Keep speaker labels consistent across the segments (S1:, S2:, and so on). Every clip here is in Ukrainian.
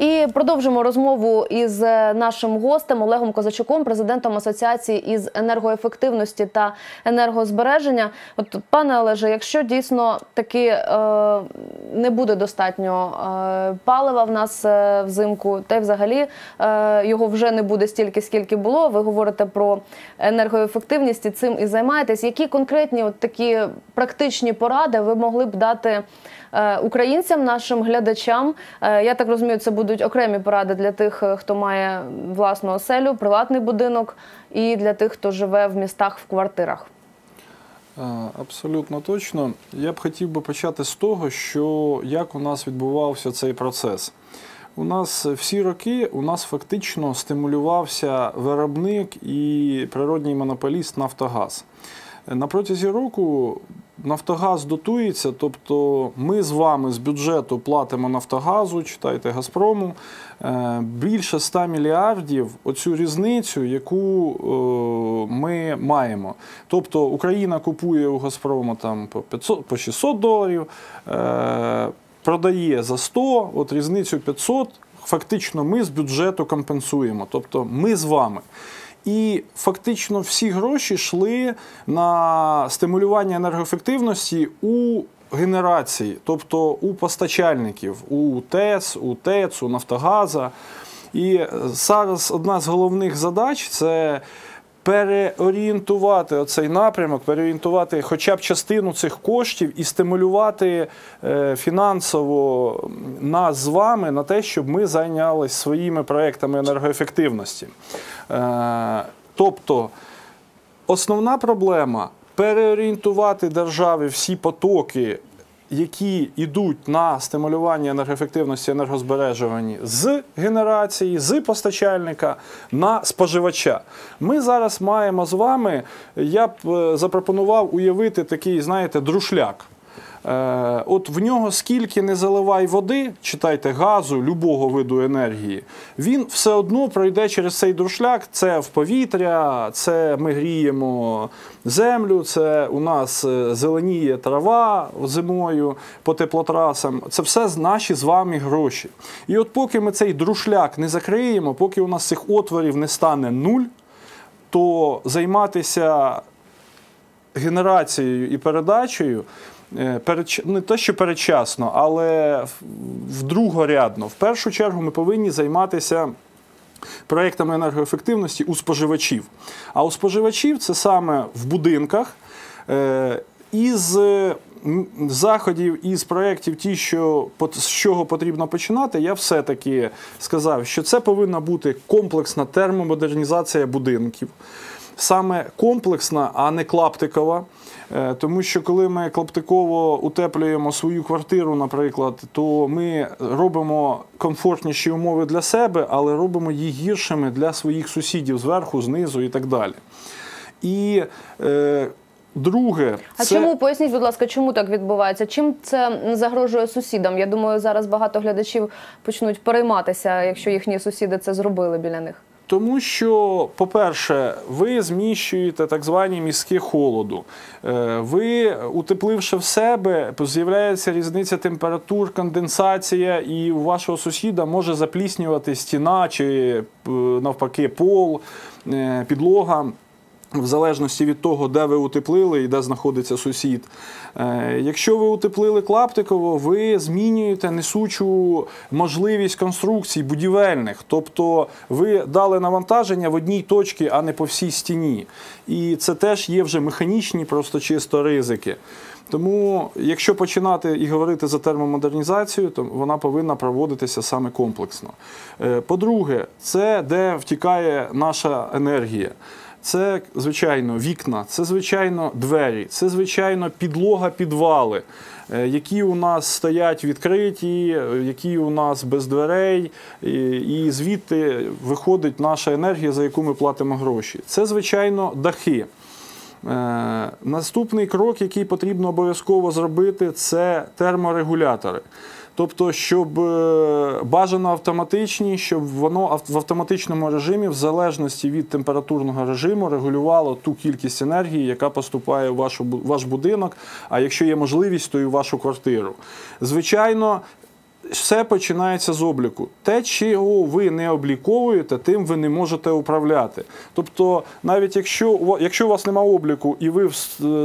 S1: І продовжимо розмову із е, нашим гостем Олегом Козачуком, президентом Асоціації із енергоефективності та енергозбереження. От пане Олеже, якщо дійсно таки е, не буде достатньо е, палива в нас е, взимку, та й взагалі е, його вже не буде стільки, скільки було. Ви говорите про енергоефективність і цим і займаєтесь. Які конкретні от такі практичні поради ви могли б дати? Е, Українцям, нашим глядачам, Е, я так розумію, це будуть окремі поради для тих, е, хто має власну оселю, приватний будинок, і для тих, хто живе в містах в квартирах.
S2: Абсолютно точно. Я б хотів би почати з того, що як у нас відбувався цей процес. У нас всі роки у нас фактично стимулювався виробник і природній монополіст Нафтогаз. На протязі року Нафтогаз дотується, тобто ми з вами з бюджету платимо Нафтогазу, читайте Газпрому, е, більше 100 мільярдів оцю різницю, яку е, ми маємо. Тобто Україна купує у Газпрому там по 500, по 600 доларів, е, продає за 100, от різницю 500, фактично ми з бюджету компенсуємо. Тобто ми з вами. І фактично всі гроші йшли на стимулювання енергоефективності у генерації, тобто у постачальників, у ТЕС, у ТЕЦ, у Нафтогаза. І зараз одна з головних задач це переорієнтувати оцей напрямок, переорієнтувати хоча б частину цих коштів і стимулювати е, фінансово нас з вами на те, щоб ми зайнялися своїми проектами енергоефективності. Е, Тобто основна проблема переорієнтувати держави всі потоки, які йдуть на стимулювання енергоефективності енергозбережування з генерації, з постачальника на споживача. Ми зараз маємо з вами, я б е, запропонував уявити такий, знаєте, друшляк. Е, От в нього скільки не заливай води, читайте газу, любого виду енергії, він все одно пройде через цей друшляк. Це в повітря, це ми гріємо землю, це у нас е, зеленіє трава зимою по теплотрасам. Це все наші з вами гроші. І от поки ми цей друшляк не закриємо, поки у нас цих отворів не стане нуль, то займатися генерацією і передачею е, передч- не те, що передчасно, але в- в першу чергу ми повинні займатися. Проектами енергоефективності у споживачів. А у споживачів це саме в будинках. Е, Із заходів, із проєктів, ті, що з чого потрібно починати, я все-таки сказав, що це повинна бути комплексна термомодернізація будинків. Саме комплексна, а не клаптикова. Е, Тому що коли ми клаптиково утеплюємо свою квартиру, наприклад, то ми робимо комфортніші умови для себе, але робимо їх гіршими для своїх сусідів зверху, знизу і так далі. І е, друге,
S1: А
S2: це...
S1: чому поясніть, будь ласка, чому так відбувається? Чим це загрожує сусідам? Я думаю, зараз багато глядачів почнуть перейматися, якщо їхні сусіди це зробили біля них.
S2: Тому що, по-перше, ви зміщуєте так звані мізки холоду. Е, Ви, утепливши в себе, з'являється різниця температур, конденсація, і у вашого сусіда може запліснювати стіна чи е, навпаки пол, е, підлога. В залежності від того, де ви утеплили і де знаходиться сусід. Е, Якщо ви утеплили клаптиково, ви змінюєте несучу можливість конструкцій будівельних. Тобто ви дали навантаження в одній точці, а не по всій стіні. І це теж є вже механічні, просто чисто ризики. Тому, якщо починати і говорити за термомодернізацію, то вона повинна проводитися саме комплексно. Е, По-друге, це де втікає наша енергія. Це, звичайно, вікна, це, звичайно, двері, це, звичайно, підлога, підвали, е, які у нас стоять відкриті, е, які у нас без дверей, і, звідти виходить наша енергія, за яку ми платимо гроші. Це, звичайно, дахи. Е, Наступний крок, який потрібно обов'язково зробити, це терморегулятори. Тобто, щоб е, бажано автоматичні, щоб воно в автоматичному режимі, в залежності від температурного режиму, регулювало ту кількість енергії, яка поступає в вашу, ваш будинок, а якщо є можливість, то і в вашу квартиру. Звичайно, все починається з обліку. Те, чого ви не обліковуєте, тим ви не можете управляти. Тобто, навіть якщо, якщо у вас немає обліку і ви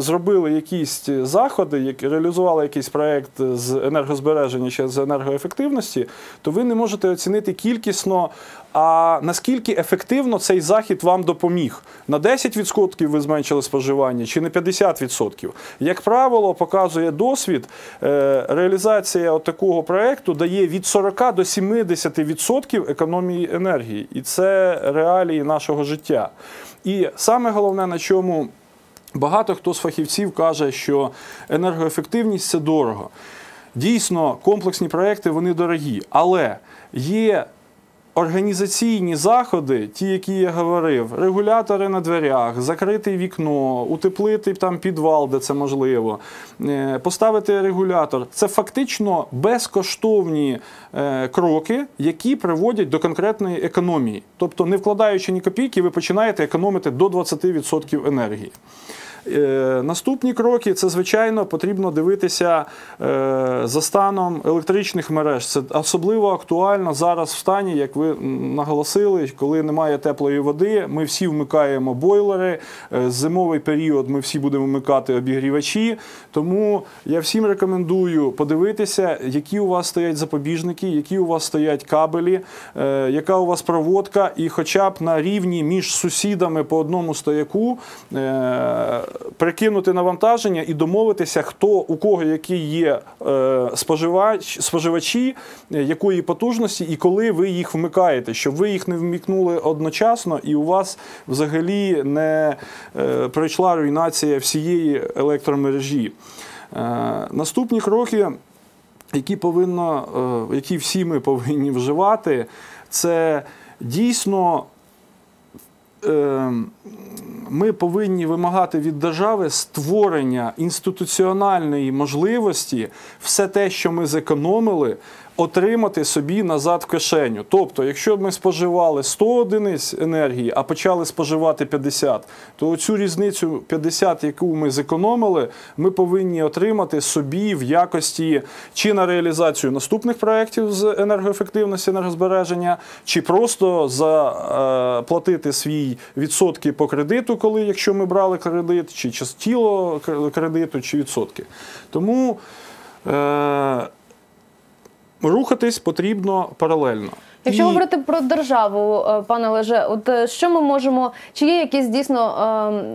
S2: зробили якісь заходи, як, реалізували якийсь проєкт з енергозбереження чи з енергоефективності, то ви не можете оцінити кількісно, а наскільки ефективно цей захід вам допоміг. На 10% ви зменшили споживання чи на 50%. Як правило, показує досвід, е, реалізація такого проєкту дає від 40 до 70% економії енергії. І це реалії нашого життя. І саме головне, на чому багато хто з фахівців каже, що енергоефективність це дорого. Дійсно, комплексні проекти вони дорогі, але є організаційні заходи, ті, які я говорив, регулятори на дверях, закрити вікно, утеплити там підвал, де це можливо, е, поставити регулятор. Це фактично безкоштовні е, кроки, які приводять до конкретної економії. Тобто, не вкладаючи ні копійки, ви починаєте економити до 20% енергії. Е, Наступні кроки це звичайно потрібно дивитися е, за станом електричних мереж. Це особливо актуально зараз в стані, як ви наголосили, коли немає теплої води. Ми всі вмикаємо бойлери. Е, Зимовий період ми всі будемо вмикати обігрівачі. Тому я всім рекомендую подивитися, які у вас стоять запобіжники, які у вас стоять кабелі, яка у вас проводка, і хоча б на рівні між сусідами по одному стояку. Прикинути навантаження і домовитися, хто у кого які є е, споживач, споживачі, е, якої потужності і коли ви їх вмикаєте, щоб ви їх не вмікнули одночасно і у вас взагалі не е, пройшла руйнація всієї електромережі. Наступні кроки, які повинно, які всі ми повинні вживати, це дійсно. Е, Ми повинні вимагати від держави створення інституціональної можливості все те, що ми зекономили, отримати собі назад в кишеню. Тобто, якщо ми споживали 100 одиниць енергії, а почали споживати 50, то цю різницю 50, яку ми зекономили, ми повинні отримати собі в якості чи на реалізацію наступних проєктів з енергоефективності, енергозбереження, чи просто заплатити свій відсотки по кредиту, коли якщо ми брали кредит, чи частіло кредиту, чи відсотки. Тому е, рухатись потрібно паралельно.
S1: Якщо
S2: І-
S1: говорити про державу, е, пане Олеже, от е, що ми можемо, чи є якісь дійсно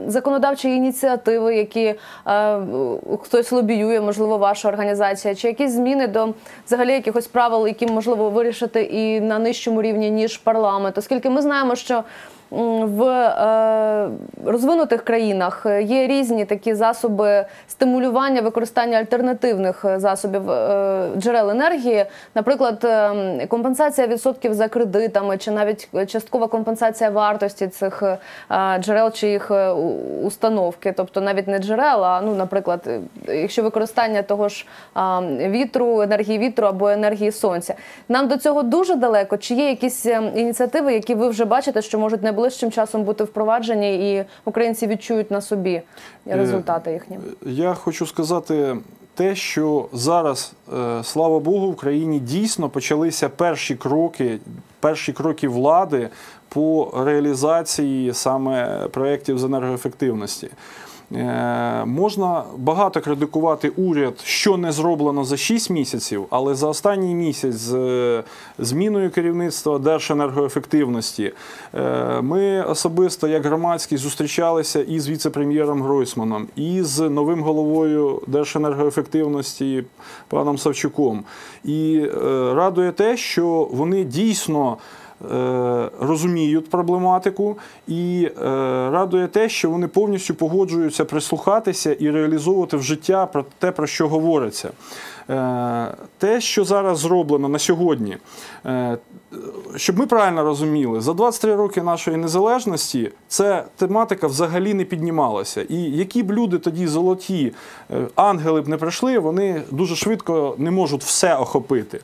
S1: е, законодавчі ініціативи, які е, хтось лобіює, можливо, ваша організація, чи якісь зміни до взагалі якихось правил, які можливо вирішити і на нижчому рівні ніж парламент, оскільки ми знаємо, що в е, розвинутих країнах є різні такі засоби стимулювання використання альтернативних е, засобів е, джерел енергії, наприклад, е, компенсація відсотків за кредитами, чи навіть часткова компенсація вартості цих е, джерел чи їх е, установки, тобто навіть не джерел, а ну, наприклад, е, якщо використання того ж вітру, енергії вітру або енергії сонця. Нам до цього дуже далеко. Чи є якісь е, ініціативи, які ви вже бачите, що можуть найближчим часом бути впроваджені, і українці відчують на собі результати їхні?
S2: Я хочу сказати те, що зараз, е, слава Богу, в країні дійсно почалися перші кроки, перші кроки влади по реалізації саме проєктів з енергоефективності. Е, Можна багато критикувати уряд, що не зроблено за 6 місяців, але за останній місяць з е, зміною керівництва Держенергоефективності е, ми особисто, як громадські, зустрічалися і з віце-прем'єром Гройсманом, і з новим головою Держенергоефективності паном Савчуком. І радує те, що вони дійсно розуміють проблематику, і е, радує те, що вони повністю погоджуються прислухатися і реалізовувати в життя про те, про що говориться. Е, Те, що зараз зроблено на сьогодні, е, щоб ми правильно розуміли, за 23 роки нашої незалежності ця тематика взагалі не піднімалася. І які б люди тоді золоті е, ангели б не прийшли, вони дуже швидко не можуть все охопити.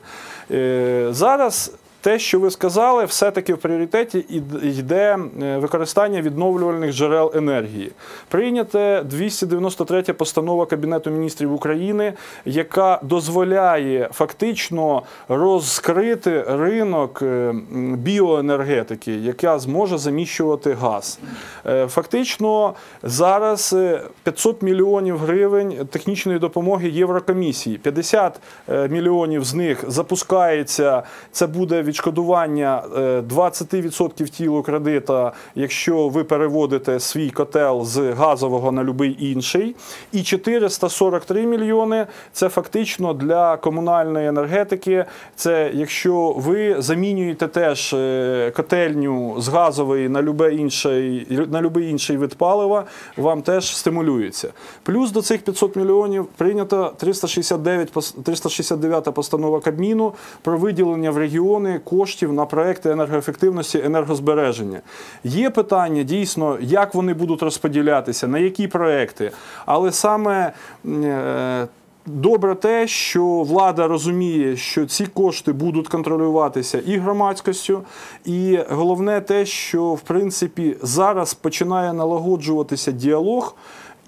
S2: Е, Зараз те, що ви сказали, все-таки в пріоритеті йде е, використання відновлювальних джерел енергії. Прийняте 293 постанова Кабінету міністрів України, яка дозволяє фактично розкрити ринок е, біоенергетики, яка зможе заміщувати газ. Е, Фактично зараз е, 500 мільйонів гривень технічної допомоги Єврокомісії. 50 е, мільйонів з них запускається. Це буде відшкодування е, 20% тілу кредита, якщо ви переводите свій котел з газового на будь-який інший. І 443 мільйони це фактично для комунальної енергетики. Це якщо ви замінюєте теж е, котельню з газової на будь-який інший, на будь-який інший вид палива, вам теж стимулюється. Плюс до цих 500 мільйонів прийнята 369, пос- 369 постанова Кабміну про виділення в регіони коштів на проекти енергоефективності, енергозбереження. Є питання дійсно, як вони будуть розподілятися, на які проекти, але саме. е, Добре те, що влада розуміє, що ці кошти будуть контролюватися і громадськістю, і головне те, що в принципі зараз починає налагоджуватися діалог.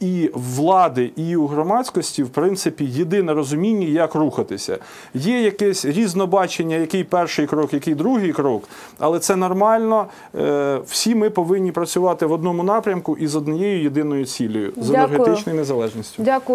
S2: І влади, і у громадськості, в принципі, єдине розуміння, як рухатися. Є якесь різнобачення, який перший крок, який другий крок, але це нормально. Е, Всі ми повинні працювати в одному напрямку і з однією єдиною цілею з енергетичною незалежністю.
S1: Дякую.